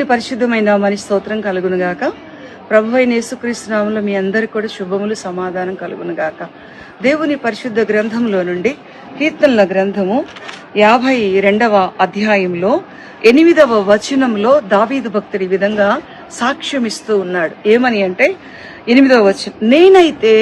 దేవుని పరిశుద్ధమైన మని స్తోత్రం కలుగునుగాక ప్రభు అయిన యేసుక్రీస్తునామంలో మీ అందరికీ కూడా శుభములు సమాధానం కలుగును గాక. దేవుని పరిశుద్ధ గ్రంథంలో నుండి కీర్తనల గ్రంథము యాభై రెండవ అధ్యాయంలో ఎనిమిదవ వచనంలో దావీదు భక్తుడి విధంగా సాక్ష్యం ఇస్తూ ఉన్నాడు. ఏమని అంటే ఎనిమిదవ వచనం నేనైతే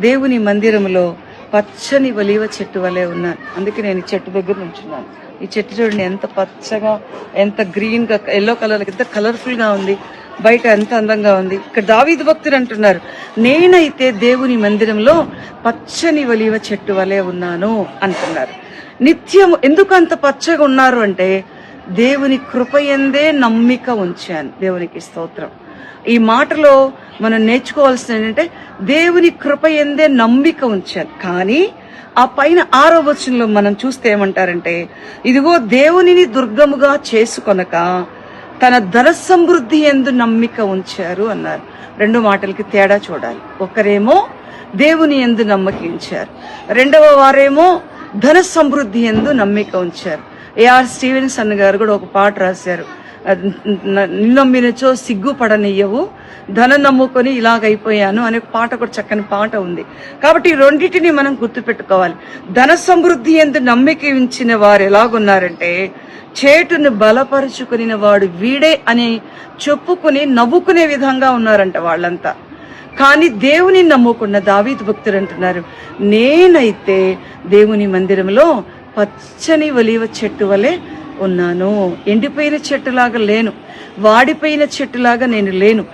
దేవుని మందిరంలో పచ్చని ఒలివ చెట్టు వలె ఉన్నాను. అందుకే నేను చెట్టు దగ్గర నుంచున్నాను. ఈ చెట్టు చూడండి ఎంత పచ్చగా ఎంత గ్రీన్గా ఎల్లో కలర్ ఎంత కలర్ఫుల్గా ఉంది. బయట ఎంత అందంగా ఉంది. ఇక్కడ దావీదు భక్తులు అంటున్నారు నేనైతే దేవుని మందిరంలో పచ్చని వలివ చెట్టు వలె ఉన్నాను అంటున్నారు. నిత్యం ఎందుకు అంత పచ్చగా ఉన్నారు అంటే దేవుని కృపయందే నమ్మిక ఉంచాను. దేవునికి స్తోత్రం. ఈ మాటలో మనం నేర్చుకోవాల్సింది ఏంటంటే దేవుని కృప ఎందే నమ్మిక ఉంచాను. కానీ ఆ పైన ఆరో వచనంలో మనం చూస్తే ఏమంటారంటే ఇదిగో దేవునిని దుర్గముగా చేసుకొనక తన ధన సమృద్ధి ఎందు నమ్మిక ఉంచారు అన్నారు. రెండు మాటలకి తేడా చూడాలి. ఒకరేమో దేవుని ఎందు నమ్మకి ఉంచారు రెండవ వారేమో ధన సమృద్ధి ఎందు నమ్మిక ఉంచారు. ఏఆర్ స్టీవెన్సన్ గారు కూడా ఒక పాట రాశారు. నిన్నమ్మినచో సిగ్గుపడనియ్యవు ధనం నమ్ముకొని ఇలాగైపోయాను అనే పాట కూడా చక్కని పాట ఉంది. కాబట్టి ఈ రెండింటిని మనం గుర్తుపెట్టుకోవాలి. ధన సమృద్ధి ఎందు నమ్మిక ఉంచిన వారు ఎలాగున్నారంటే చేటును బలపరుచుకుని వాడు వీడే అని చెప్పుకుని నవ్వుకునే విధంగా ఉన్నారంట వాళ్ళంతా. కానీ దేవుని నమ్ముకున్న దావీద్ భక్తులు అంటున్నారు నేనైతే దేవుని మందిరంలో పచ్చని ఒలివ చెట్టు వలె ఉన్నాను. ఎండిపోయిన చెట్టులాగా లేను. వాడిపోయిన చెట్టులాగా నేను లేను.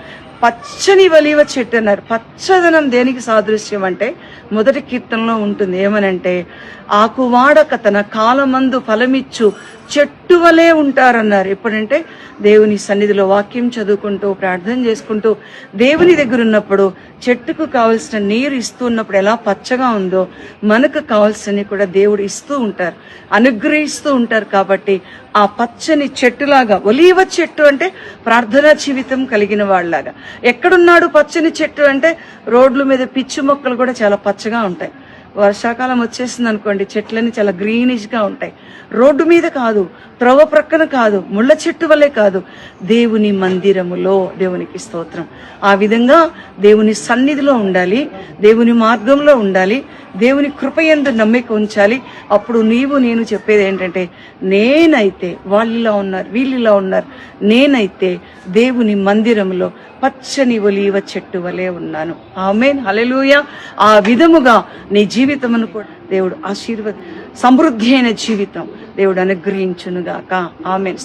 పచ్చని వలివ చెట్టు అన్నారు. పచ్చదనం దేనికి సాదృశ్యం అంటే మొదటి కీర్తనలో ఉంటుంది. ఏమనంటే ఆకువాడక తన కాలమందు ఫలమిచ్చు చెట్టు వలే ఉంటారన్నారు. ఎప్పుడంటే దేవుని సన్నిధిలో వాక్యం చదువుకుంటూ ప్రార్థన చేసుకుంటూ దేవుని దగ్గర ఉన్నప్పుడు చెట్టుకు కావలసిన నీరు ఇస్తూ ఉన్నప్పుడు ఎలా పచ్చగా ఉందో మనకు కావాల్సినవి కూడా దేవుడు ఇస్తూ ఉంటారు. అనుగ్రహిస్తూ ఉంటారు కాబట్టి ఆ పచ్చని చెట్టులాగా ఒలీవ చెట్టు అంటే ప్రార్థనా జీవితం కలిగిన వాళ్ళలాగా. ఎక్కడున్నాడు పచ్చని చెట్టు అంటే రోడ్ల మీద పిచ్చి మొక్కలు కూడా చాలా పచ్చగా ఉంటాయి. వర్షాకాలం వచ్చేసింది అనుకోండి చెట్లన్నీ చాలా గ్రీనిష్గా ఉంటాయి. రోడ్డు మీద కాదు త్రవ ప్రక్కన కాదు ముళ్ళ చెట్టు వల్లే కాదు దేవుని మందిరములో దేవునికి స్తోత్రం. ఆ విధంగా దేవుని సన్నిధిలో ఉండాలి దేవుని మార్గంలో ఉండాలి దేవుని కృపయందు నమ్మిక ఉంచాలి. అప్పుడు నీవు నేను చెప్పేది ఏంటంటే నేనైతే వాళ్ళిలా ఉన్నారు వీళ్ళిలా ఉన్నారు నేనైతే దేవుని మందిరంలో పచ్చని ఒలీవ చెట్టు వలె ఉన్నాను. ఆమెన్. హలెలూయ ఆ విధముగా నీ జీవితమును కూడా దేవుడు ఆశీర్వద సమృద్ధి అయిన జీవితం దేవుడు అనుగ్రహించునుగాక. ఆమెన్.